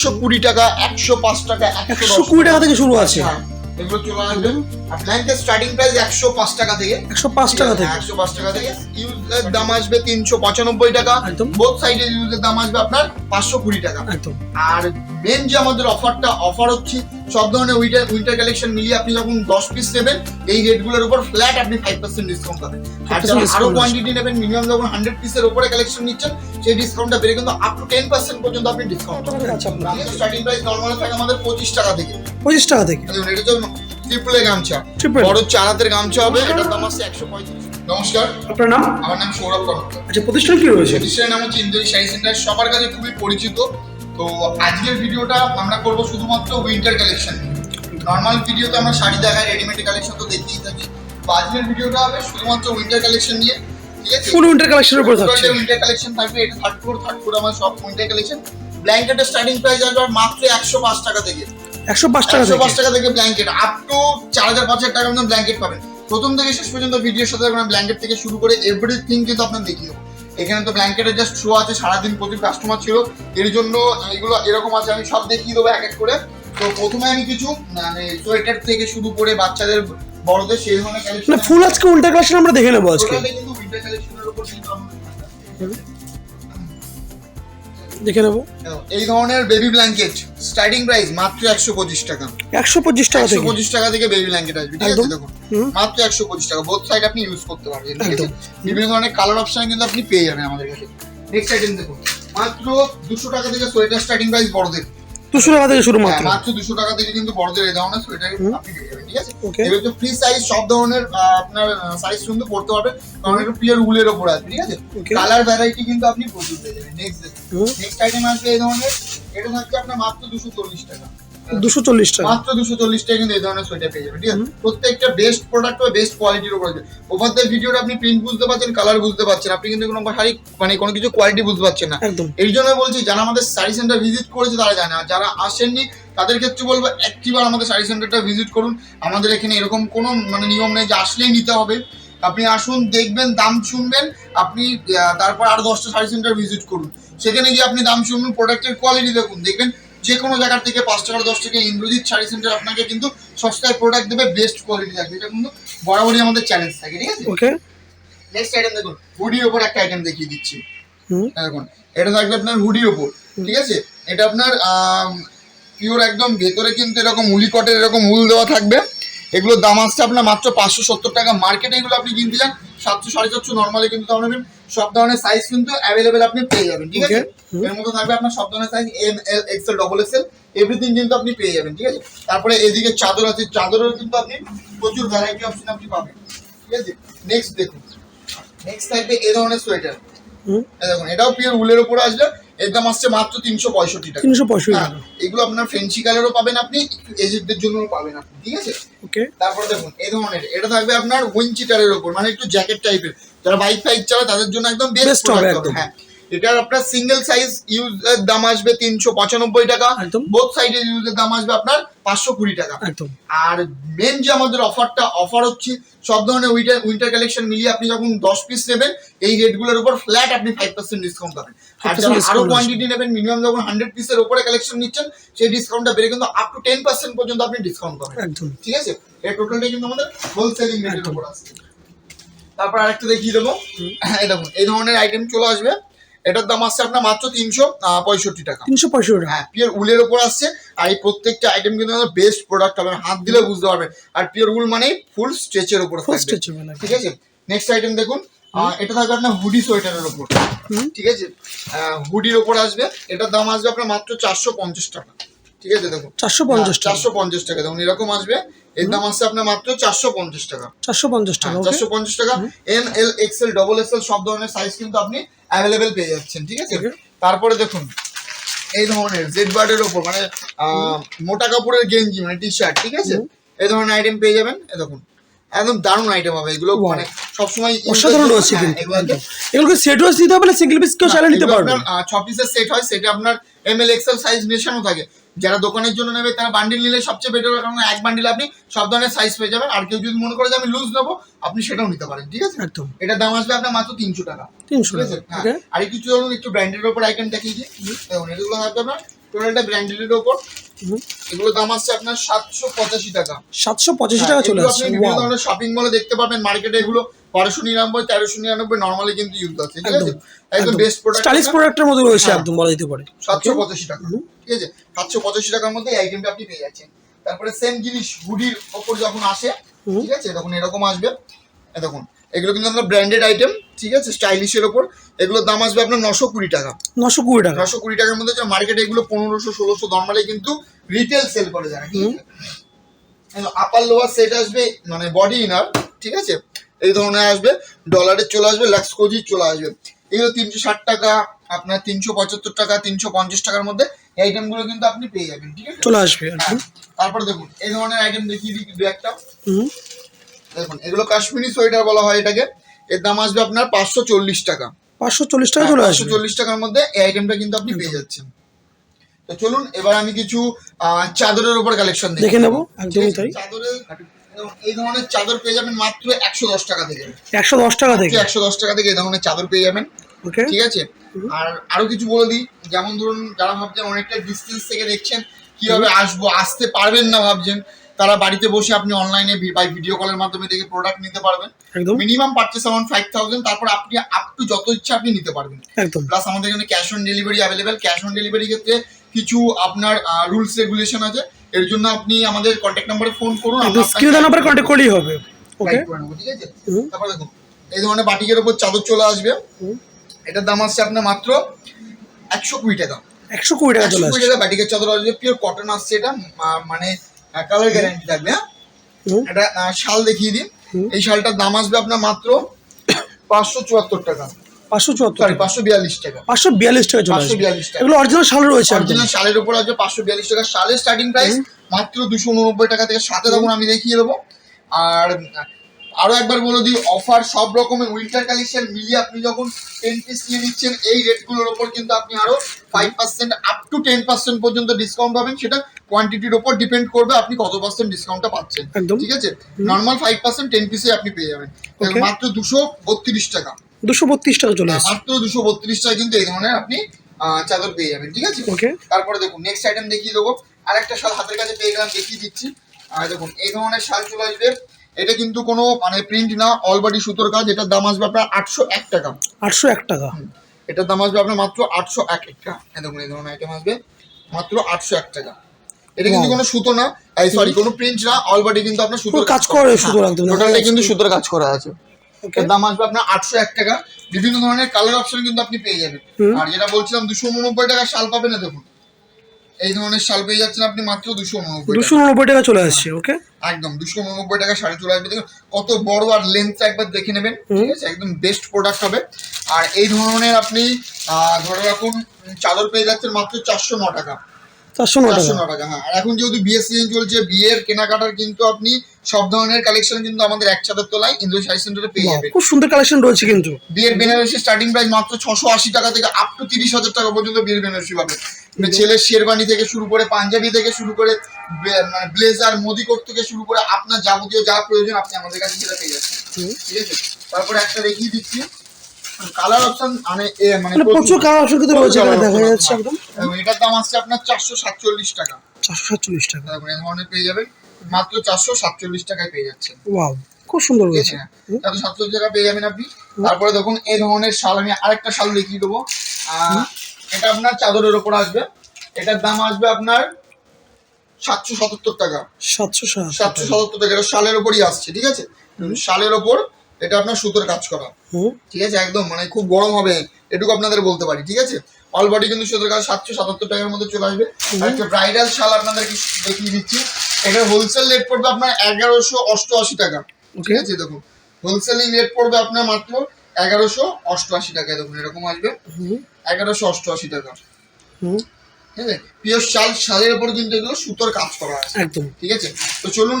একশো কুড়ি টাকা একশো পাঁচ টাকা একশো কুড়ি টাকা থেকে শুরু আছে। হ্যাঁ, এগুলো চলে আসবে। ব্ল্যাঙ্কের স্টার্টিং প্রাইস একশো পাঁচ টাকা থেকে। একশো পাঁচ টাকা থেকে। একশো পাঁচ টাকা থেকে। ইউজের দাম আসবে তিনশো পঁচানব্বই টাকা। বোথ সাইডের ইউজের দাম আসবে আপনার পাঁচশো কুড়ি টাকা। আর মেন যে আমাদের অফারটা অফার হচ্ছে সব ধরনের উইন্টার উইন্টার কালেকশন মিলিয়ে আপনি যখন দশ পিস নেবেন এই রেটগুলোর উপর ফ্ল্যাট আপনি ফাইভ পার্সেন্ট ডিসকাউন্ট পাবেন। আর 5% যারা আরও কোয়ান্টিটি নেবেন মিনিমাম যখন হান্ড্রেড পিসের উপরে কালেকশন নিচ্ছেন সেই ডিসকাউন্টটা বেড়ে কিন্তু আপ টু টেন পার্সেন্ট পর্যন্ত আপনি ডিসকাউন্ট করে স্টার্টিং প্রাইস নর্মাল থাকে আমাদের পঁচিশ টাকা থেকে। পঁচিশ টাকা থেকে? এটা হচ্ছে ট্রিপলে গামছা? বড় চারাতের গামছা হবে এটার দাম আছে একশো পঁয়ত্রিশ। নমস্কার। আপনার নাম? আমার নাম সৌরভ কর্মকার। আচ্ছা প্রতিষ্ঠান কি রয়েছে? প্রতিষ্ঠানের নাম হচ্ছে ইন্দোরি শাড়ি সেন্টার। সবার কাছে খুবই পরিচিত। তো আজকের ভিডিওটা আমরা করব শুধুমাত্র উইন্টার কালেকশন নর্মাল ভিডিওতে আমরা শাড়ি দেখাই রেডিমেড কালেকশন তো দেখতেই থাকি। তো আজকের ভিডিওটা হবে শুধুমাত্র উইন্টার কালেকশন নিয়ে ঠিক আছে? ফুল উইন্টার কালেকশনের উপর থাকছে। উইন্টার কালেকশন থাকবে এটা থার্ড ফ্লোর থার্ড ফ্লোর আমার সব উইন্টার কালেকশন ব্ল্যাঙ্কেটের স্টার্টিং প্রাইস আসবে মাত্র একশো পাঁচ টাকা থেকে। একশো পাঁচ টাকা একশো পাঁচ টাকা থেকে ব্ল্যাঙ্কেট আপ টু চার হাজার পাঁচ হাজার টাকার মধ্যে ব্ল্যাঙ্কেট পাবেন। প্রথম থেকে শেষ পর্যন্ত ভিডিওর সাথে আমরা ব্ল্যাঙ্কেট থেকে শুরু করে এভরিথিং কিন্তু আপনার দেখিয়ে দেবো। এখানে তো ব্ল্যাঙ্কেটের জাস্ট শো আছে সারাদিন প্রচুর কাস্টমার ছিল। এর জন্য এগুলো এরকম আছে আমি সব দেখিয়ে দেবো এক এক করে। তো প্রথমে আমি কিছু মানে সোয়েটার থেকে শুরু করে বাচ্চাদের বড়দের সেই ধরনের কালেকশন ফুল আজকে উল্টা কালেকশন আমরা দেখে নেব আজকে। কিন্তু উইন্টার কালেকশনের উপর কিন্তু দেখে নেব। এই ধরনের বেবি ব্ল্যাঙ্কেট স্টার্টিং প্রাইস মাত্র একশো পঁচিশ টাকা। একশো পঁচিশ টাকা একশো পঁচিশ টাকা থেকে বেবি ব্ল্যাঙ্কেট আসবে ঠিক আছে? দেখুন মাত্র একশো পঁচিশ টাকা। বোধ সাইড আপনি ইউজ করতে পারবেন ঠিক আছে? বিভিন্ন ধরনের কালার অপশন কিন্তু আপনি পেয়ে যাবেন আমাদের কাছে। নেক্সট আইটেম দেখুন মাত্র দুশো টাকা থেকে সোয়েটার স্টার্টিং প্রাইস বড়দের। দুশো টাকা থেকে শুরু মাত্র হ্যাঁ, মাত্র দুশো টাকা থেকে কিন্তু বড়দের এই ধরনের সোয়েটার। আপনি পেয়ে যাবেন ঠিক আছে. এবার তো ফ্রি সাইজ সব ধরনের আপনার সাইজ কিন্তু পড়তে পারবেন কারণ একটু পিওর উলের ওপর আছে ঠিক আছে. কালার ভ্যারাইটি কিন্তু আপনি প্রচুর পেয়ে যাবেন নেক্সট। নেক্সট আইটেম আসবে এই ধরনের এটা থাকছে আপনার মাত্র দুশো চল্লিশ টাকা দুশো চল্লিশ টাকা মাত্র দুশো চল্লিশ টাকা কিন্তু এই ধরনের সোয়েটার পেয়ে যাবেন ঠিক আছে? প্রত্যেকটা বেস্ট প্রোডাক্ট বা বেস্ট কোয়ালিটির উপর আছে ওভারদের ভিডিওটা আপনি প্রিন্ট বুঝতে পারছেন কালার বুঝতে পারছেন আপনি কিন্তু কোনো শাড়ি মানে কোনো কিছু কোয়ালিটি বুঝতে পারছেন না। একদম। এই জন্য বলছি যারা আমাদের শাড়ি সেন্টার ভিজিট করেছে তারা জানে আর যারা আসেননি তাদের ক্ষেত্রে বলব একটিবার আমাদের শাড়ি সেন্টারটা ভিজিট করুন। আমাদের এখানে এরকম কোনো মানে নিয়ম নেই যে আসলেই নিতে হবে। আপনি আসুন দেখবেন দাম শুনবেন আপনি তারপর আরও দশটা শাড়ি সেন্টার ভিজিট করুন। সেখানে গিয়ে আপনি দাম শুনবেন প্রোডাক্টের কোয়ালিটি দেখুন। দেখবেন যে কোনো জায়গার থেকে পাঁচ টাকা দশ টাকা ইন্দ্রজিৎ শাড়ি সেন্টার আপনাকে কিন্তু সস্তায় প্রোডাক্ট দেবে বেস্ট কোয়ালিটি থাকবে। এটা কিন্তু বরাবরই আমাদের চ্যালেঞ্জ থাকে ঠিক আছে? ওকে নেক্সট আইটেম দেখুন হুডির ওপর একটা আইটেম দেখিয়ে দিচ্ছি। হুম। দেখুন এটা থাকবে আপনার হুডির ওপর ঠিক আছে? এটা আপনার পিওর একদম ভেতরে কিন্তু এরকম উলি কটের এরকম উল দেওয়া থাকবে। এগুলোর দাম আসছে আপনার মাত্র পাঁচশো সত্তর টাকা। মার্কেটে এগুলো আপনি কিনতে যান সাতশো সাড়ে চারশো নর্মালি কিন্তু নেবেন। সব ধরনের সাইজ কিন্তু অ্যাভেলেবেল আপনি পেয়ে যাবেন ঠিক আছে? এর মধ্যে থাকবে আপনার সব ধরনের size M L XL double XL everything কিন্তু আপনি পেয়ে যাবেন ঠিক আছে? তারপরে এদিকে চাদর আছে চাদরের কিন্তু আপনি প্রচুর ভ্যারাইটি অপশন আপনি পাবেন ঠিক আছে? নেক্সট দেখুন। নেক্সট থাকবে এ ধরনের সোয়েটার দেখুন এটাও পিওর উলের উপর আসবে। এর দাম আসছে মাত্র তিনশো পঁয়ষট্টি টাকা। তিনশো পঁয়ষট্টি হ্যাঁ, টাকা। এগুলো আপনার ফেন্সি কালারও পাবেন আপনি এজেডদের জন্যও পাবেন আপনি ঠিক আছে? ওকে তারপরে দেখুন এই ধরনের এটা থাকবে আপনার উইনচিটারের উপর মানে একটু জ্যাকেট টাইপের যারা বাইক ফাইক চালায় তাদের জন্য একদম বেস্ট হবে একদম। হ্যাঁ। এটার আপনার সিঙ্গেল সাইজ ইউজ দাম আসবে তিনশো পঁচানব্বই টাকা। বোথ সাইডের ইউজের দাম আসবে আপনার পাঁচশো কুড়ি টাকা। আর মেন যে আমাদের অফারটা অফার হচ্ছে সব ধরনের উইন্টার উইন্টার কালেকশন মিলিয়ে আপনি যখন দশ পিস নেবেন এই রেটগুলোর উপর ফ্ল্যাট আপনি ফাইভ পার্সেন্ট ডিসকাউন্ট পাবেন। আর 5% আরও কোয়ান্টিটি নেবেন মিনিমাম যখন হান্ড্রেড পিসের উপরে কালেকশন নিচ্ছেন সেই ডিসকাউন্টটা বেড়ে কিন্তু আপ টু টেন পার্সেন্ট পর্যন্ত আপনি ডিসকাউন্ট পাবেন। ঠিক আছে? এই টোটালটা কিন্তু আমাদের হোলসেলিং রেটের উপর আসছে তারপর আরেকটা দেখিয়ে দেবো। এই দেখুন এই ধরনের আইটেম চলে আসবে। এটার দাম আসছে আপনার মাত্র তিনশো পঁয়ষট্টি টাকা। তিনশো পঁয়ষট্টি। হ্যাঁ পিওর উলের উপর আসছে। আর এই প্রত্যেকটা আইটেম কিন্তু বেস্ট প্রোডাক্ট হবে। হাত দিলে বুঝতে পারবেন আর পিওর উল মানে ফুল স্ট্রেচের উপর ঠিক আছে? নেক্সট আইটেম দেখুন। এটা থাকবে আপনার হুডি সোয়েটারের উপর। ঠিক আছে? হুডির উপর আসবে। এটার দাম আসবে আপনার মাত্র চারশো পঞ্চাশ টাকা। ঠিক আছে দেখুন? চারশো পঞ্চাশ চারশো পঞ্চাশ টাকা। দেখুন এরকম আসবে। এর দাম আসছে আপনার মাত্র চারশো পঞ্চাশ টাকা। চারশো পঞ্চাশ টাকা চারশো পঞ্চাশ টাকা। M L XL double XL সব ধরনের সাইজ কিন্তু আপনি অ্যাভেলেবেল পেয়ে যাচ্ছেন ঠিক আছে? তারপরে দেখুন এই ধরনের জেড বার্ডের ওপর মানে আহ, মোটা কাপড়ের গেঞ্জি মানে টি শার্ট ঠিক আছে? এই ধরনের আইটেম পেয়ে যাবেন। দেখুন একদম দারুণ আইটেম হবে। এগুলো মানে সবসময় অসাধারণ কিন্তু এগুলোকে সেট ওয়াইজ দিতে হবে না সিঙ্গেল পিস কেউ চাইলে নিতে পারবে। ছ পিসের সেট হয় সেটা আপনার এম এল এক্সেল সাইজ মেশানো থাকে। যারা দোকানের জন্য নেবে তারা বান্ডিল নিলে সবচেয়ে বেটার হবে কারণ এক বান্ডিল আপনি সব ধরনের সাইজ পেয়ে যাবেন। আর কেউ যদি মনে করে যে আমি লুজ নেব আপনি সেটাও নিতে পারেন ঠিক আছে? একদম। এটার দাম আসবে আপনার মাত্র তিনশো টাকা তিনশো ঠিক আছে? টাকা হ্যাঁ। আর একটু চলুন একটু ব্র্যান্ডের উপর আইটেম দেখিয়ে দিই। এগুলো থাকবে আপনার টোটালটা ব্র্যান্ডেডের ওপর। এগুলো দাম আসছে আপনার সাতশো পঁচাশি টাকা। সাতশো পঁচাশি টাকা চলে আসছে। আপনি বিভিন্ন ধরনের শপিং মলে দেখতে পাবেন। মার্কেটে এগুলো বারোশো নিরানব্বই তেরোশো নিরানব্বই নর্মালি কিন্তু ইউজ আছে ঠিক আছে? একদম, বেস্ট প্রোডাক্ট স্টাইলিশ প্রোডাক্টের মধ্যে রয়েছে হ্যাঁ। একদম বলা যেতে পারে। সাতশো পঁচাশি টাকা ঠিক আছে? সাতশো পঁচাশি টাকার মধ্যে এই আইটেমটা আপনি পেয়ে যাচ্ছেন। তারপরে সেম জিনিস হুডির ওপর যখন আসে ঠিক আছে? তখন এরকম আসবে। দেখুন এগুলো কিন্তু আপনার ব্র্যান্ডেড আইটেম ঠিক আছে? স্টাইলিশের ওপর। এগুলোর দাম আসবে আপনার নশো কুড়ি টাকা। নশো কুড়ি টাকা। নশো কুড়ি টাকার মধ্যে মার্কেটে এগুলো পনেরোশো ষোলোশো নর্মালি কিন্তু রিটেল সেল করে যায়। আপার লোয়ার সেট আসবে মানে বডি ইনার ঠিক আছে? এই ধরনের আসবে ডলারের চলে আসবে লাক্স কোজির চলে আসবে। এগুলো তিনশো ষাট টাকা আপনার তিনশো পঁচাত্তর টাকা তিনশো পঞ্চাশ টাকার মধ্যে এই আইটেমগুলো কিন্তু আপনি পেয়ে যাবেন ঠিক আছে? চলে আসবে। হ্যাঁ। তারপর দেখুন এই ধরনের আইটেম দেখিয়ে দিই দু একটা। হুম, দেখুন এগুলো কাশ্মীরি সোয়েটার বলা হয় এটাকে। এর দাম আসবে আপনার পাঁচশো চল্লিশ টাকা। পাঁচশো চল্লিশ টাকা চলে পাঁচশো আসবে চল্লিশ টাকার মধ্যে এই আইটেমটা কিন্তু আপনি পেয়ে যাচ্ছেন। তো চলুন এবার আমি কিছু চাদরের উপর কালেকশন দেখে। নেব, একদমই তাই। চাদরের এই ধরনের চাদর পেয়ে যাবেন মাত্র একশো দশ টাকা থেকে। একশো দশ টাকা থেকে। একশো দশ টাকা থেকে এই ধরনের চাদর পেয়ে যাবেন। ওকে। ঠিক আছে? আর আরও কিছু বলে দিই। যেমন ধরুন যারা ভাবছেন অনেকটা ডিস্টেন্স থেকে দেখছেন কীভাবে আসব আসতে পারবেন না ভাবছেন তারা বাড়িতে বসে আপনি অনলাইনে বাই ভিডিও কলের মাধ্যমে দেখে প্রোডাক্ট নিতে পারবেন। Minimum purchase amount five thousand তারপর আপনি আপ টু যত ইচ্ছা আপনি নিতে পারবেন। প্লাস আমাদের এখানে cash on delivery available cash on delivery ক্ষেত্রে কিছু আপনার রুলস রেগুলেশন আছে। এর জন্য আপনি আমাদের কন্ট্যাক্ট নাম্বারে ফোন করুন। একদম। নাম্বার কন্ট্যাক্ট করলেই হবে। ওকে ঠিক আছে। তারপর দেখুন এই ধরনের বাটিকের উপর চাদর চলে আসবে। এটার দাম আসছে আপনার মাত্র একশো কুড়ি টাকা। একশো কুড়ি টাকা একশো চলে কুড়ি আসছে। টাকা বাটিকের চাদর আসবে। পিওর কটন আসছে এটা। মানে কালার গ্যারান্টি থাকবে হ্যাঁ? এটা শাল দেখিয়ে দিন। এই শালটার দাম আসবে আপনার মাত্র পাঁচশো চুয়াত্তর টাকা। পাঁচশো চুয়াত্তর সরি পাঁচশো বিয়াল্লিশ টাকা। পাঁচশো বিয়াল্লিশ টাকা চলে পাঁচশো বিয়াল্লিশ টাকা। এগুলো অরিজিনাল শাল রয়েছে একদম। অরিজিনাল শালের উপর আছে পাঁচশো বিয়াল্লিশ টাকা। শালের স্টার্টিং প্রাইস মাত্র দুশো উননব্বই টাকা থেকে সাথে তখন আমি দেখিয়ে দেবো। আর আরও একবার বলে দিই অফার সব রকমের উইন্টার কালেকশন মিলিয়ে আপনি যখন টেন পিস নিয়ে নিচ্ছেন এই রেটগুলোর ওপর কিন্তু আপনি আরও five percent up to ten percent পর্যন্ত ডিসকাউন্ট পাবেন। সেটা কোয়ান্টিটির ওপর ডিপেন্ড করবে আপনি কত পার্সেন্ট ডিসকাউন্টটা পাচ্ছেন। ঠিক আছে? নর্মাল ফাইভ পার্সেন্ট টেন পিসে আপনি পেয়ে যাবেন। মাত্র দুশো বত্রিশ টাকা। দুশো বত্রিশ টাকা চলে আসছে। মাত্র দুশো বত্রিশ টাকা কিন্তু এই ধরনের আপনি চাদর পেয়ে যাবেন। ঠিক আছে? ওকে তারপরে দেখুন নেক্সট আইটেম দেখিয়ে দেবো। আর একটা শাল হাতের কাছে পেয়ে গেলাম দেখিয়ে দিচ্ছি। আর দেখুন এই ধরনের শাল চলে আসবে। এটা কিন্তু কোনো মানে প্রিন্ট না অল বডি সুতোর কাজ এটার দাম আসবে আপনার আটশো এক টাকা। আটশো এক টাকা। এটার দাম আসবে আপনার মাত্র আটশো এক টাকা। এই দেখুন এই ধরনের আইটেম আসবে মাত্র আটশো এক টাকা। এটা কিন্তু কোনো সুতো না। সরি কোনো প্রিন্ট না অল বডি কিন্তু আপনার সুতোর কাজ করা। টোটালটা কিন্তু সুতোর কাজ করা আছে। এর দাম আসবে আপনার আটশো এক টাকা। বিভিন্ন ধরনের কালার অপশন কিন্তু আপনি পেয়ে যাবেন। আর যেটা বলছিলাম দুশো উননব্বই টাকা শাল পাবেন না দেখুন। এই ধরনের শাল পেয়ে যাচ্ছেন আপনি মাত্র দুশো উননব্বই দুশো উননব্বই টাকা চলে আসছে ওকে একদম দুশো উননব্বই টাকা শাড়ি চলে আসবে। দেখুন কত বড় আর লেন্থটা একবার দেখে নেবেন ঠিক আছে? একদম বেস্ট প্রোডাক্ট হবে। আর এই ধরনের আপনি ধরে রাখুন চাদর পেয়ে যাচ্ছেন মাত্র চারশো ন টাকা। চারশো ন টাকা। হ্যাঁ। আর এখন যেহেতু বিয়ের সিজন চলছে বিয়ের কেনাকাটার কিন্তু আপনি সব ধরনের কালেকশন কিন্তু আমাদের এক চাদর তোলায় ইন্দ্র শাড়ি সেন্টারে পেয়ে যাবেন খুব সুন্দর কালেকশন রয়েছে কিন্তু। বিয়ের বেনারসি স্টার্টিং প্রাইস মাত্র ছশো আশি টাকা থেকে আপ টু তিরিশ হাজার টাকা পর্যন্ত বিয়ের বেনারসি পাবে। মানে ছেলের শেরবানি থেকে শুরু করে পাঞ্জাবি থেকে শুরু করে মানে ব্লেজার মোদি কোট থেকে শুরু করে আপনার যাবতীয় যা প্রয়োজন আপনি আমাদের কাছে সেটা পেয়ে যাচ্ছেন। ঠিক আছে? তারপরে একটা দেখিয়ে দিচ্ছি। কালার অপশন মানে মানে মানে প্রচুর কালার অপশন কিন্তু রয়েছে দেখা। যাচ্ছে একদম। এটার দাম আসছে আপনার চারশো সাতচল্লিশ টাকা। চারশো সাতচল্লিশ টাকা। ধরনের পেয়ে যাবেন। মাত্র চারশো সাতচল্লিশ টাকায় পেয়ে যাচ্ছেন। ওয়াও খুব সুন্দর আছে? চারশো সাতচল্লিশ টাকা পেয়ে যাবেন আপনি। তারপরে দেখুন এই ধরনের শাল আমি আরেকটা শাল দেখিয়ে দেবো। এটা আপনার চাদরের ওপর আসবে। এটার দাম আসবে আপনার সাতশো সত্তর টাকা। সাতশো সাত সাতশো সত্তর টাকা এটা শালের ওপরই আসছে ঠিক আছে? শালের ওপর এটা আপনার সুতোর কাজ করা। ঠিক আছে? একদম মানে খুব গরম হবে। এটুকু আপনাদের বলতে পারি ঠিক আছে? অল বডি কিন্তু সুতোর কাজ সাতশো সাতাত্তর টাকার মধ্যে চলে আসবে। একটা ব্রাইডাল শাল আপনাদেরকে দেখিয়ে দিচ্ছি। এটার হোলসেল রেট পড়বে আপনার এগারোশো অষ্টআশি টাকা ঠিক আছে? দেখুন হোলসেলিং রেট পড়বে আপনার মাত্র এগারোশো অষ্টআশি টাকায় দেখুন এরকম আসবে। এগারোশো অষ্টআশি টাকা। হুম। ঠিক আছে? পিওর শাল শালের উপর কিন্তু এগুলো সুতোর কাজ করা আছে। একদম। ঠিক আছে? তো চলুন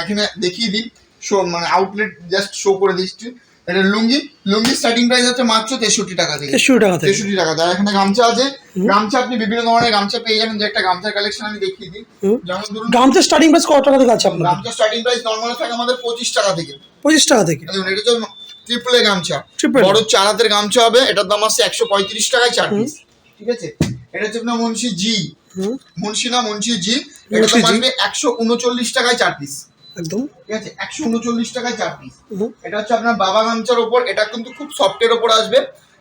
এখানে দেখিয়ে দিই। শো মানে আউটলেট জাস্ট শো করে দিচ্ছি। এটা লুঙ্গি লুঙ্গি স্টার্টিং প্রাইস হচ্ছে মাত্র তেষট্টি টাকা থেকে। তেষট্টি টাকা তেষট্টি টাকা। আর এখানে গামছা আছে। গামছা আপনি বিভিন্ন ধরনের গামছা পেয়ে যাবেন। যে একটা গামছার কালেকশন আমি দেখিয়ে দিই। যেমন ধরুন গামছা স্টার্টিং প্রাইস কত টাকা থেকে আছে আপনার? গামছা স্টার্টিং প্রাইস নর্মাল থাকে আমাদের পঁচিশ টাকা থেকে। পঁচিশ টাকা থেকে। এটা হচ্ছে ট্রিপল গামছা। বড় চার হাতের গামছা হবে। এটার দাম আছে একশো পঁয়ত্রিশ টাকায় চার পিস ঠিক আছে? এটা হচ্ছে আপনার মুন্সি জি মুন্সি না মুন্সি জি এটা তো। আসবে একশো উনচল্লিশ টাকায় চার পিস একদম। ঠিক আছে একশো উনচল্লিশ টাকায় চার পিস এটা হচ্ছে আপনার বাবা গামছার ওপর এটা কিন্তু খুব সফটের ওপর আসবে।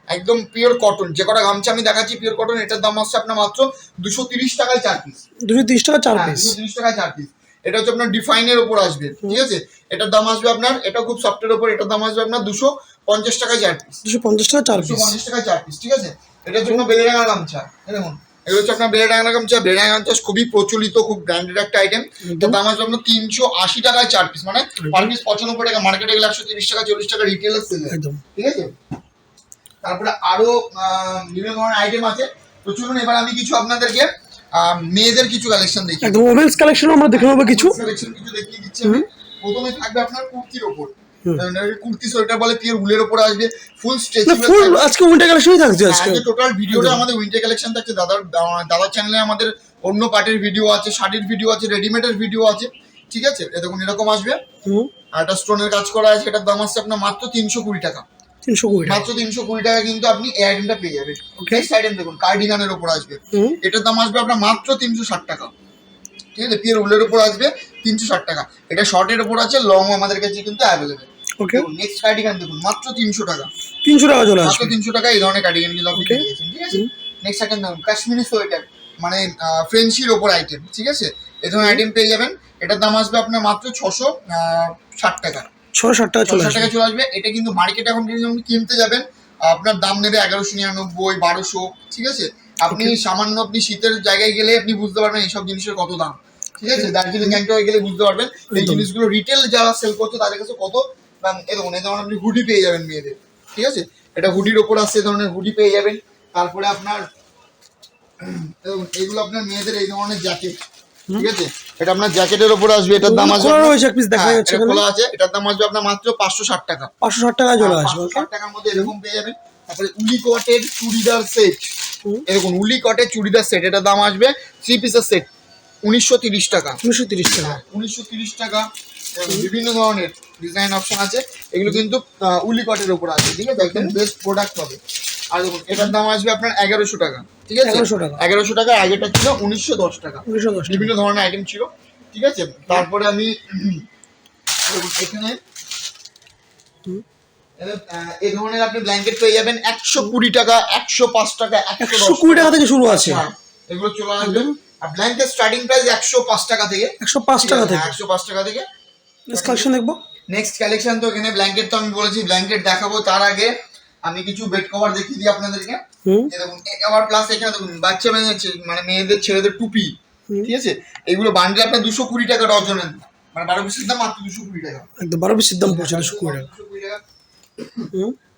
একদম পিওর কটন যে কটা গামছা আমি দেখাচ্ছি পিওর কটন এটার দাম আসছে আপনার মাত্র দুশো তিরিশ টাকায় চার পিস দুশো তিরিশ টাকা চার পিস দুশো তিরিশ টাকায় চার পিস এটা হচ্ছে আপনার ডিফাইনের ওপর আসবে ঠিক আছে? এটার দাম আসবে আপনার এটা খুব সফটের ওপর এটার দাম আসবে আপনার দুশো পঞ্চাশ টাকায় চার পিস দুশো পঞ্চাশ টাকা চার পিস পঞ্চাশ টাকায় চার পিস ঠিক আছে? এটা হচ্ছে আপনার বেলেডাঙ্গা গামছা দেখুন। এগুলো হচ্ছে আপনার বেলেডাঙ্গা গামছা বেলেডাঙ্গা গামছা খুবই প্রচলিত খুব ব্র্যান্ডেড একটা আইটেম এটার দাম আসবে আপনার তিনশো আশি টাকায় চার পিস মানে পার পিস পঁচানব্বই টাকা মার্কেটে গেলে একশো তিরিশ টাকা চল্লিশ টাকা রিটেলার সেল একদম। ঠিক আছে? তারপরে আরও বিভিন্ন ধরনের আইটেম আছে। তো চলুন এবার আমি কিছু আপনাদেরকে মেয়েদের কিছু কালেকশন দেখি একদম ওমেন্স কালেকশন আমরা দেখে নেব কিছু। কালেকশন কিছু দেখিয়ে দিচ্ছি আমি। প্রথমে থাকবে আপনার কুর্তির ওপর। কুর্তি সোয়েটার বলে পিওর উলের ওপর আসবে? ফুল না ফুল আজকে উইন্টার কালেকশনই থাকছে আজকে। আজকে টোটাল ভিডিওটা আমাদের উইন্টার কালেকশন থাকছে। দাদার দাদার চ্যানেলে আমাদের অন্য পার্টির ভিডিও আছে শাড়ির ভিডিও আছে রেডিমেডের ভিডিও আছে। ঠিক আছে? এ দেখুন এরকম আসবে। আর একটা স্টোনের কাজ করা আছে এটার দাম আসছে আপনার মাত্র তিনশো কুড়ি টাকা। তিনশো কুড়ি টাকা। মাত্র তিনশো কুড়ি টাকা কিন্তু আপনি এই আইটেমটা পেয়ে যাবেন। Okay. নেক্সট আইটেম দেখুন কার্ডিগানের ওপর আসবে। এটার দাম আসবে আপনার মাত্র তিনশো ষাট টাকা। ঠিক আছে? পিওর উলের উপর আসবে তিনশো ষাট টাকা। এটা শর্টের উপর আছে লং আমাদের কাছে কিন্তু অ্যাভেলেবেল ওকে নেক্সট কার্ডিগান দেখুন মাত্র তিনশো টাকা। তিনশো টাকা চলে আসবে। তিনশো টাকা এই ধরনের কার্ডিগান কিন্তু আপনি পেয়ে গেছেন ঠিক আছে? নেক্সট আইটেম দেখুন কাশ্মীরি সোয়েটার মানে ফ্রেঞ্চির ওপর আইটেম ঠিক আছে? এই ধরনের আইটেম পেয়ে যাবেন। এটার দাম আসবে আপনার মাত্র ছশো ষাট টাকা। ছশো ষাট টাকা চলে ছশো আসবে। টাকা চলে আসবে। এটা কিন্তু মার্কেটে এখন যখন কিনতে যাবেন। আপনার দাম নেবে এগারোশো নিরানব্বই বারোশো ঠিক আছে? আপনি সামান্য আপনি শীতের জায়গায় গেলে আপনি বুঝতে পারবেন এইসব জিনিসের কত দাম ঠিক আছে? দার্জিলিং গ্যাংটকে গেলে বুঝতে পারবেন। এই জিনিসগুলো রিটেল যারা সেল করছে তাদের কাছে কত? দাম এই দেখুন এই ধরনের আপনি হুডি পেয়ে যাবেন মেয়েদের ঠিক আছে? এটা হুডির ওপর আসছে ধরনের হুডি পেয়ে যাবেন। তারপরে আপনার এইগুলো আপনার মেয়েদের এই ধরনের জ্যাকেট ঠিক আছে? এটা আপনার জ্যাকেটের ওপর আসবে এটার দাম আসবে খোলা রয়েছে পিস দেখা হ্যাঁ, যাচ্ছে খোলা আছে এটার দাম আসবে আপনার মাত্র পাঁচশো ষাট টাকা। পাঁচশো ষাট টাকায় চলে আসবে পাঁচশো ষাট টাকার মধ্যে এরকম পেয়ে যাবেন। তারপরে উলি কটের চুড়িদার সেট এরকম উলি কটের চুড়িদার সেট এটার দাম আসবে থ্রি পিসের সেট উনিশশো তিরিশ টাকা। তিনশো তিরিশ টাকা। উনিশশো তিরিশ টাকা। বিভিন্ন ধরনের ডিজাইন অপশন আছে। এগুলো কিন্তু আহ, উলি কটের উপর আছে ঠিক আছে? একদম বেস্ট প্রোডাক্ট হবে। আর দেখুন এটার দাম আসবে আপনার এগারোশো টাকা ঠিক আছে? এগারোশো টাকা। এগারোশো টাকা আগেটা ছিল উনিশশো দশ টাকা। উনিশশো দশ বিভিন্ন ধরনের আইটেম ছিল ঠিক আছে? তারপরে আমি এখানে এই ধরনের আপনি ব্ল্যাঙ্কেট পেয়ে যাবেন একশো কুড়ি টাকা একশো পাঁচ টাকা একশো কুড়ি টাকা থেকে শুরু আছে। হ্যাঁ, এগুলো চলে আসবে। আর ব্ল্যাঙ্কেট স্টার্টিং প্রাইস একশো পাঁচ টাকা থেকে। একশো পাঁচ টাকা থেকে। একশো পাঁচ টাকা থেকে। নেক্সট কালেকশন দেখব। নেক্সট কালেকশন তো এখানে ব্ল্যাঙ্কেট তো আমি বলেছি ব্ল্যাঙ্কেট দেখাবো তার আগে। আমি কিছু বেড কভার দেখিয়ে দিই আপনাদেরকে। দেখুন আবার প্লাস এখানে দেখুন বাচ্চা মেয়েদের মানে মেয়েদের ছেলেদের টুপি ঠিক আছে? এগুলো বান্ডেল আপনার দুশো কুড়ি টাকা ডজনের মানে বারো পিসের দাম মাত্র দুশো কুড়ি টাকা। একদম বারো পিসের দাম পড়ছে দুশো কুড়ি টাকা।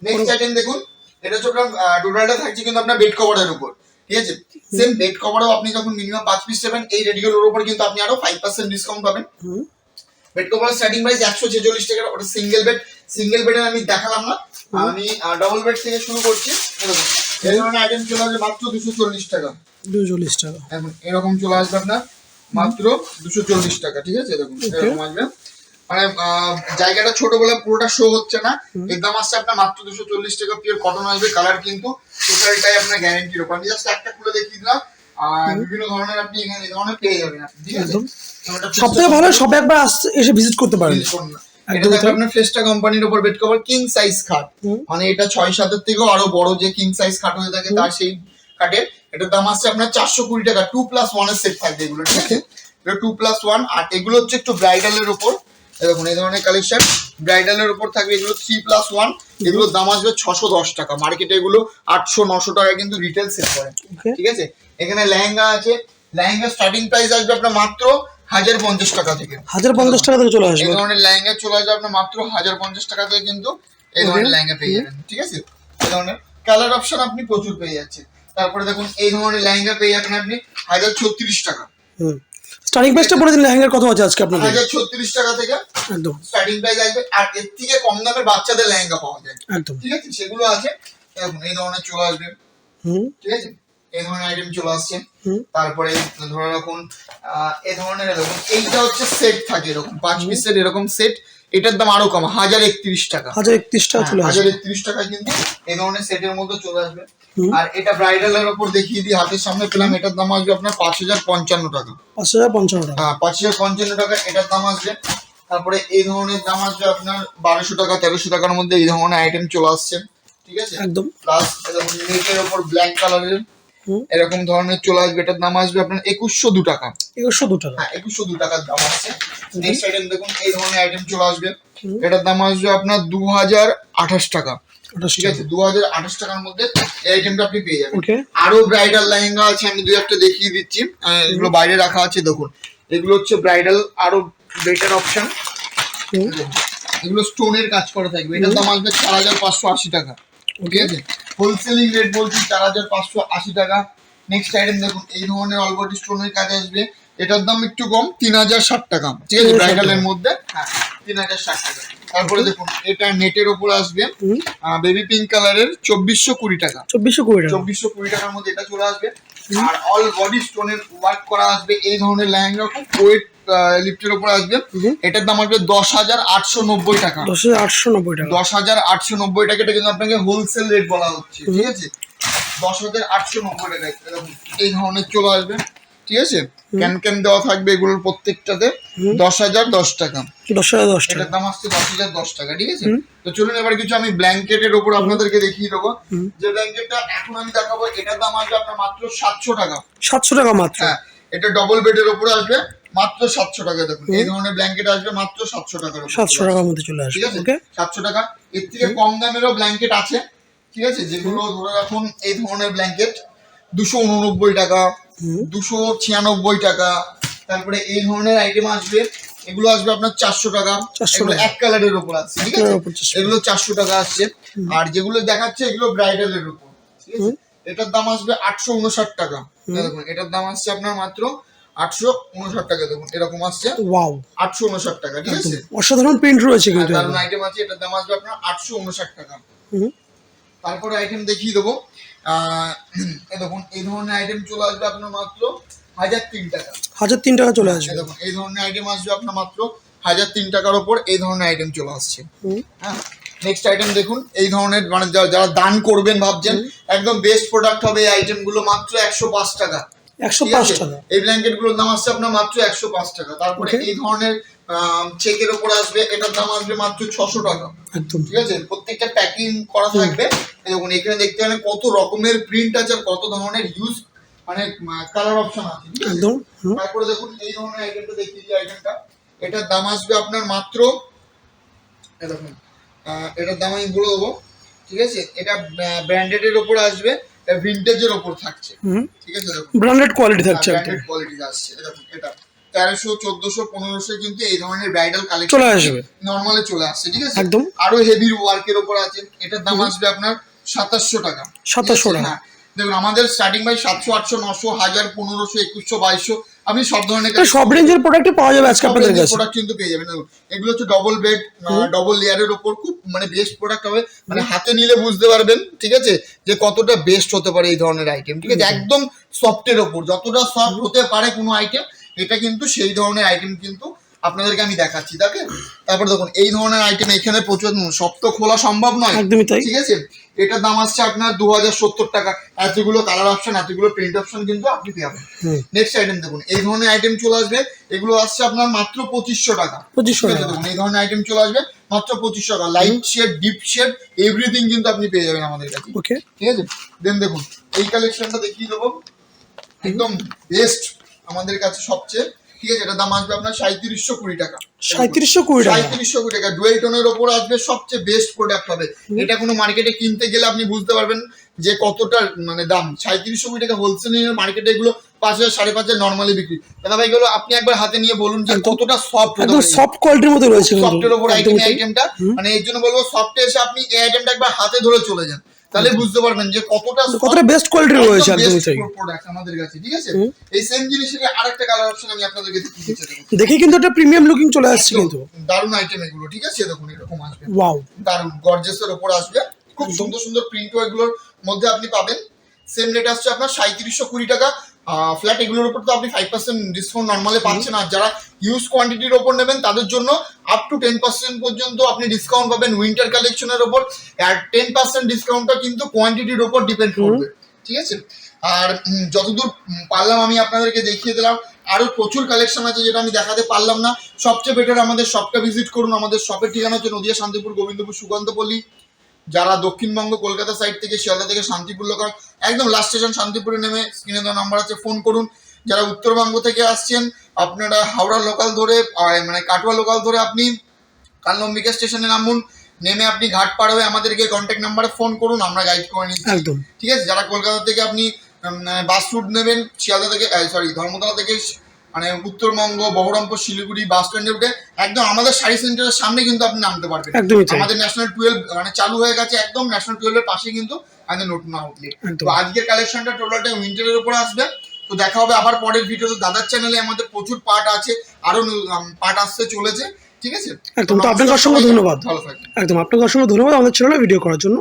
নেক্সট আইটেম দেখুন এটা হচ্ছে আপনার টোটালটা থাকছে কিন্তু আপনার বেড কভারের উপর ঠিক আছে? সেম বেড কভারও আপনি যখন মিনিমাম পাঁচ পিস নেবেন এই রেডিগুলোর উপর কিন্তু আপনি আরও ফাইভ পার্সেন্ট ডিসকাউন্ট পাবেন। বেড কভার স্টার্টিং প্রাইস একশো ছেচল্লিশ টাকা। ওটা সিঙ্গেল বেড সিঙ্গেল বেডের আমি দেখালাম না। আমি ডবল বেড থেকে শুরু করছি। এরকম। এই ধরনের আইটেম চলে আসবে মাত্র দুশো চল্লিশ টাকা। দুশো চল্লিশ টাকা। এখন এরকম চলে আসবে আপনার মাত্র দুশো চল্লিশ টাকা। ঠিক আছে? Okay. এরকম আসবে। মানে জায়গাটা ছোট বলে পুরোটা শো হচ্ছে না। এর দাম আসছে আপনার মাত্র দুশো চল্লিশ টাকা। পিওর কটন আসবে কালার কিন্তু টোটালটাই আপনার গ্যারেন্টির ওপর আমি জাস্ট একটা খুলে দেখিয়ে দিলাম। আর বিভিন্ন ধরনের আপনি এখানে এই ধরনের পেয়ে যাবেন আপনি একদম। এটা সব ভালো সবে একবার এসে ভিজিট করতে পারেন। Use করুন না। এটা দেখো আপনার ফেস্টা কোম্পানির উপর বেড কভার কিং সাইজ খাট মানে এটা ছয় সাতের থেকেও আরও বড় যে কিং সাইজ খাট হয়ে থাকে তার সেই খাটের এটার দাম আসছে আপনার চারশো কুড়ি টাকা। টু প্লাস ওয়ানের সেট থাকবে এগুলো ঠিক আছে? এটা টু প্লাস ওয়ান আর এগুলো হচ্ছে একটু ব্রাইডালের উপর। এই দেখুন এই ধরনের কালেকশন ব্রাইডালের উপর থাকবে এগুলো থ্রি প্লাস ওয়ান এগুলোর দাম আসবে ছশো দশ টাকা। মার্কেটে এগুলো আটশো নশো টাকা কিন্তু রিটেল সেল করে। ঠিক আছে? এখানে লেহেঙ্গা আছে। লেহেঙ্গা স্টার্টিং প্রাইস আসবে আপনার মাত্র হাজার পঞ্চাশ টাকা থেকে। হাজার পঞ্চাশ টাকা থেকে চলে আসবে। এই ধরনের লেহেঙ্গা চলে আসবে আপনার মাত্র হাজার পঞ্চাশ টাকা থেকে কিন্তু এই ধরনের লেহেঙ্গা পেয়ে যাবেন। ঠিক আছে? এই ধরনের কালার অপশন আপনি প্রচুর পেয়ে যাচ্ছেন। তারপরে দেখুন এই ধরনের লেহেঙ্গা পেয়ে যাবেন আপনি হাজার ছত্রিশ টাকা। হুম। স্টার্টিং প্রাইসটা বলে দিন লেহেঙ্গার কত আছে আজকে আপনাদের? হাজার ছত্রিশ টাকা থেকে একদম। স্টার্টিং প্রাইস আসবে। আর এর থেকে কম দামের বাচ্চাদের লেহেঙ্গা পাওয়া যায়। একদম। ঠিক আছে? সেগুলো আছে। দেখুন এই ধরনের চলে আসবে। হুম। ঠিক আছে? এই ধরনের আইটেম চলে আসছে। তারপরে ধরে রাখুন এই ধরনের এরকম এইটা হচ্ছে সেট থাকে এরকম পাঁচ পিসের এরকম সেট এটার দাম আরও কম হাজার একত্রিশ টাকা। হাজার একত্রিশ টাকা চলে হাজার একত্রিশ টাকায় কিন্তু এই ধরনের সেটের মধ্যে চলে আসবে। আর এটা ব্রাইডালের ওপর দেখিয়ে দিই হাতের সামনে পেলাম এটার দাম আসবে আপনার পাঁচ হাজার পঞ্চান্ন টাকা। পাঁচ হাজার পঞ্চান্ন টাকা। হ্যাঁ পাঁচ হাজার পঞ্চান্ন টাকা এটার দাম আসবে। তারপরে এই ধরনের দাম আসবে আপনার বারোশো টাকা তেরোশো টাকার মধ্যে এই ধরনের আইটেম চলে আসছে। ঠিক আছে? একদম। প্লাস নেটের ওপর ব্ল্যাক কালারের। এরকম ধরনের চলে আসবে এটার দাম আসবে আপনার একুশশো দু টাকা। একুশশো দু টাকা। হ্যাঁ একুশশো দু টাকার দাম আসছে নেক্সট আইটেম দেখুন এই ধরনের আইটেম চলে আসবে। এটার দাম আসবে আপনার দু হাজার আঠাশ টাকা। ঠিক আছে দু হাজার আঠাশ টাকার মধ্যে এই আইটেমটা আপনি পেয়ে যাবেন। আরও ব্রাইডাল লেহেঙ্গা আছে আমি দুই একটা দেখিয়ে দিচ্ছি। এগুলো বাইরে রাখা আছে দেখুন। এগুলো হচ্ছে ব্রাইডাল আরও বেটার অপশন। এগুলো স্টোনের কাজ করা থাকবে। এটার দাম আসবে চার হাজার পাঁচশো আশি টাকা। ঠিক আছে? হোলসেলিং রেট বলছি চার হাজার পাঁচশো আশি টাকা। নেক্সট আইটেম দেখুন এই ধরনের অলবডি স্টোনের কাজ আসবে। এটার দাম একটু কম তিন হাজার ষাট টাকা। ঠিক আছে ব্রাইডালের মধ্যে? হ্যাঁ তিন হাজার ষাট টাকা। তারপরে দেখুন এটা নেটের ওপর আসবে। বেবি পিঙ্ক কালারের চব্বিশশো কুড়ি টাকা। চব্বিশশো কুড়ি টাকা। চব্বিশশো কুড়ি টাকার মধ্যে এটা চলে আসবে। আর অল বডি স্টোনের ওয়ার্ক করা আসবে এই ধরনের লেহেঙ্গা খুব ওয়েট লিফটের উপর আসবে। এটার দাম আসবে দশ হাজার আটশো নব্বই টাকা। দশ হাজার আটশো নব্বই টাকা। দশ হাজার আটশো নব্বই টাকা এটা কিন্তু আপনাকে হোলসেল রেট বলা হচ্ছে ঠিক আছে? দশ হাজার আটশো নব্বই টাকা এই ধরনের চলে আসবে ঠিক আছে? ক্যান ক্যান দেওয়া থাকবে এগুলোর প্রত্যেকটাতে দশ হাজার দশ টাকা। দশ হাজার দশ টাকা। দাম আসছে দশ হাজার দশ টাকা ঠিক আছে? তো চলুন এবার কিছু আমি ব্ল্যাঙ্কেটের ওপর আপনাদেরকে দেখিয়ে দেবো। যে ব্ল্যাঙ্কেটটা এখন আমি দেখাবো এটার দাম আসবে আপনার মাত্র সাতশো টাকা। সাতশো টাকা মাত্র। হ্যাঁ এটা ডবল বেডের ওপরে আসবে। মাত্র সাতশো টাকা দেখুন। এই ধরনের ব্ল্যাঙ্কেট আসবে মাত্র সাতশো টাকার সাতশো টাকার মধ্যে চলে ঠিক আছে? সাতশো টাকা। এর থেকে কম দামেরও ব্ল্যাঙ্কেট আছে ঠিক আছে? যেগুলো ধরে রাখুন এই ধরনের ব্ল্যাঙ্কেট দুশো উননব্বই টাকা দুশো ছিয়ানব্বই টাকা। তারপরে এই ধরনের আইটেম আসবে এগুলো আসবে আপনার চারশো টাকা। এগুলো এক কালারের উপর আছে ঠিক আছে? কালারের উপর 400 টাকা। এগুলো চারশো টাকা আসছে। আর যেগুলো দেখাচ্ছে এগুলো ব্রাইডালের উপর ঠিক আছে? এটার দাম আসবে আটশো উনষাট টাকা। দেখুন এটার দাম আসছে আপনার মাত্র আটশো উনষাট টাকা দেখুন এরকম আসছে। ওয়াও। আটশো উনষাট টাকা ঠিক আছে? অসাধারণ প্রিন্ট রয়েছে কিন্তু দারুণ আইটেম আছে এটার দাম আসবে আপনার আটশো উনষাট টাকা। হুম। তারপরে আইটেম দেখিয়ে দেবো। দেখুন এই ধরনের আইটেম চলে আসবে আপনার মাত্র হাজার তিন টাকা। হাজার তিন টাকা চলে আসবে। দেখুন এই ধরনের আইটেম আসবে আপনার মাত্র হাজার তিন টাকার ওপর এই ধরনের আইটেম চলে আসছে। হ্যাঁ নেক্সট আইটেম দেখুন এই ধরনের মানে যারা যারা দান করবেন ভাবছেন একদম বেস্ট প্রোডাক্ট হবে এই আইটেমগুলো মাত্র একশো পাঁচ টাকা। একশো পাঁচ টাকা। এই ব্ল্যাঙ্কেটগুলোর দাম আসছে আপনার মাত্র একশো পাঁচ টাকা। তারপরে এই ধরনের চেকের ওপর আসবে এটার দাম আসবে মাত্র ছশো টাকা। একদম। ঠিক আছে? প্রত্যেকটা প্যাকিং করা থাকবে। দেখুন এখানে দেখতে পারেন কত রকমের প্রিন্ট আছে আর কত ধরনের ইউজ মানে কালার অপশন আছে। একদম তারপরে দেখুন এই ধরনের আইটেমটা দেখিয়ে দিই আইটেমটা এটার দাম আসবে আপনার মাত্র দেখুন এটার দাম আমি বলে দেবো। ঠিক আছে? এটা ব্র্যান্ডেডের ওপর আসবে। ভিন্টেজের ওপর থাকছে। ঠিক আছে ব্র্যান্ডেড কোয়ালিটি থাকছে ব্র্যান্ডেড কোয়ালিটি আসছে। এই এটা তেরোশো চোদ্দশো পনেরোশো কিন্তু এই ধরনের ব্রাইডাল কালেকশন চলে আসবে। নর্মালে চলে আসছে ঠিক আছে? একদম। আরও হেভি ওয়ার্কের ওপর আছে। এটার দাম আসবে আপনার সাতাশশো টাকা। 2700 টাকা। হ্যাঁ। দেখুন আমাদের স্টার্টিং বাই সাতশো আটশো নশো হাজার পনেরোশো একুশশো বাইশশো আমি সব ধরনের সব রেঞ্জের প্রোডাক্টই পাওয়া যাবে আজকে আপনাদের কাছে। প্রোডাক্ট কিন্তু পেয়ে যাবেন। এগুলো হচ্ছে ডবল বেড ডবল লেয়ারের উপর খুব মানে বেস্ট প্রোডাক্ট হবে। মানে হাতে নিলে বুঝতে পারবেন ঠিক আছে যে কতটা বেস্ট হতে পারে এই ধরনের আইটেম ঠিক আছে? একদম সফটের ওপর যতটা সফট হতে পারে কোনো আইটেম এটা কিন্তু সেই ধরনের আইটেম কিন্তু আপনাদেরকে আমি দেখাচ্ছি তাকে তারপর দেখুন এই ধরনের আইটেম এখানে প্রচুর সব তো খোলা সম্ভব নয়। একদমই তাই। ঠিক আছে? এটার দাম আসছে আপনার দু হাজার সত্তর টাকা। এতগুলো কালার অপশন এতগুলো প্রিন্ট অপশন কিন্তু আপনি পাবেন হুম। নেক্সট আইটেম দেখুন এই ধরনের আইটেম চলে আসবে এগুলো আসছে আপনার মাত্র পঁচিশশো টাকা। পঁচিশশো দেখুন এই ধরনের আইটেম চলে আসবে মাত্র পঁচিশশো টাকা। Light shade deep shade everything কিন্তু আপনি পেয়ে যাবেন আমাদের কাছে। ওকে ঠিক আছে? দেন দেখুন এই কালেকশনটা দেখিয়ে দেবো। একদম বেস্ট আমাদের কাছে সবচেয়ে। ঠিক আছে এটার দাম আসবে আপনার সাঁত্রিশশো কুড়ি টাকা। সাঁত্রিশশো কুড়ি টাকা। সাঁত্রিশশো কোটি টাকা। ডুয়েল টোনের ওপর আসবে সবচেয়ে বেস্ট প্রোডাক্ট হবে। এটা কোনো মার্কেটে কিনতে গেলে আপনি বুঝতে পারবেন যে কতটা মানে দাম। সাঁত্রিশশো কোটি টাকা হোলসেল মার্কেটে এগুলো পাঁচ হাজার সাড়ে পাঁচ হাজার নর্মালি বিক্রি। দাদা ভাই এগুলো আপনি একবার হাতে নিয়ে বলুন যে কতটা সফট একদম সফট কোয়ালিটির মধ্যে রয়েছে সফটের ওপর আইটেমটা মানে এর জন্য বলব সফটে এসে আপনি এই আইটেমটা একবার হাতে ধরে চলে যান। তাহলে বুঝতে পারবেন যে কতটা কতটা বেস্ট কোয়ালিটির রয়েছে একদম সেই। প্রোডাক্ট আমাদের কাছে ঠিক আছে? এই সেম জিনিসের আরেকটা কালার অপশন আমি আপনাদেরকে দেখিয়ে দিচ্ছি দেখে কিন্তু এটা প্রিমিয়াম লুকিং চলে আসছে কিন্তু। দারুণ আইটেম এগুলো ঠিক আছে? দেখুন এরকম আসবে। ওয়াও দারুণ এর উপর আসবে। খুব সুন্দর সুন্দর প্রিন্ট এগুলোর মধ্যে আপনি পাবেন। সেম রেট আসছে আপনার সাঁত্রিশশো কুড়ি টাকা। ফ্ল্যাট এগুলোর উপর তো আপনি ফাইভ পার্সেন্ট ডিসকাউন্ট নর্মালি পাচ্ছেন। আর যারা ইউজ কোয়ান্টিটির ওপর নেবেন তাদের জন্য আপ টু টেন পার্সেন্ট পর্যন্ত আপনি ডিসকাউন্ট পাবেন উইন্টার কালেকশনের ওপর আর টেন পার্সেন্ট ডিসকাউন্টটা কিন্তু কোয়ান্টিটির ওপর ডিপেন্ড করবে। ঠিক আছে? আর যতদূর পারলাম আমি আপনাদেরকে দেখিয়ে দিলাম। আরও প্রচুর কালেকশন আছে যেটা আমি দেখাতে পারলাম না। সবচেয়ে বেটার আমাদের শপটা ভিজিট করুন। আমাদের শপের ঠিকানা হচ্ছে নদিয়া শান্তিপুর গোবিন্দপুর সুকান্তপল্লী যারা দক্ষিণবঙ্গ কলকাতা সাইড থেকে শিয়ালদা থেকে শান্তিপুর লোকাল একদম লাস্ট স্টেশন শান্তিপুরে নেমে স্ক্রিনে দেওয়া নাম্বার আছে ফোন করুন। যারা উত্তরবঙ্গ থেকে আসছেন আপনারা হাওড়া লোকাল ধরে মানে কাটোয়া লোকাল ধরে আপনি কালনম্বিকা স্টেশনে নামুন। নেমে আপনি ঘাট পার হয়ে আমাদেরকে কন্ট্যাক্ট নাম্বারে ফোন করুন আমরা গাইড করে নিচ্ছি। ঠিক আছে? যারা কলকাতা থেকে আপনি বাস রুট নেবেন শিয়ালদা থেকে সরি ধর্মতলা থেকে মানে উত্তরবঙ্গ বহরমপুর শিলিগুড়ি বাস স্ট্যান্ডে উঠে একদম আমাদের শাড়ি সেন্টারের সামনে কিন্তু আপনি নামতে পারবেন। আমাদের ন্যাশনাল টুয়েলভ মানে চালু হয়ে গেছে একদম ন্যাশনাল টুয়েলভের পাশে কিন্তু আমাদের নতুন আউটলেট তো আজকের কালেকশনটা টোটালটা উইন্টারের উপরে আসবে। তো দেখা হবে আবার পরের ভিডিওতে দাদার চ্যানেলে আমাদের প্রচুর পার্ট আছে আরও পার্ট আসতে চলেছে ঠিক আছে? একদম তো আপনাকে অসংখ্য ধন্যবাদ। ভালো থাকবেন। একদম আপনাকে অসংখ্য ধন্যবাদ আমাদের চ্যানেলে ভিডিও করার জন্য।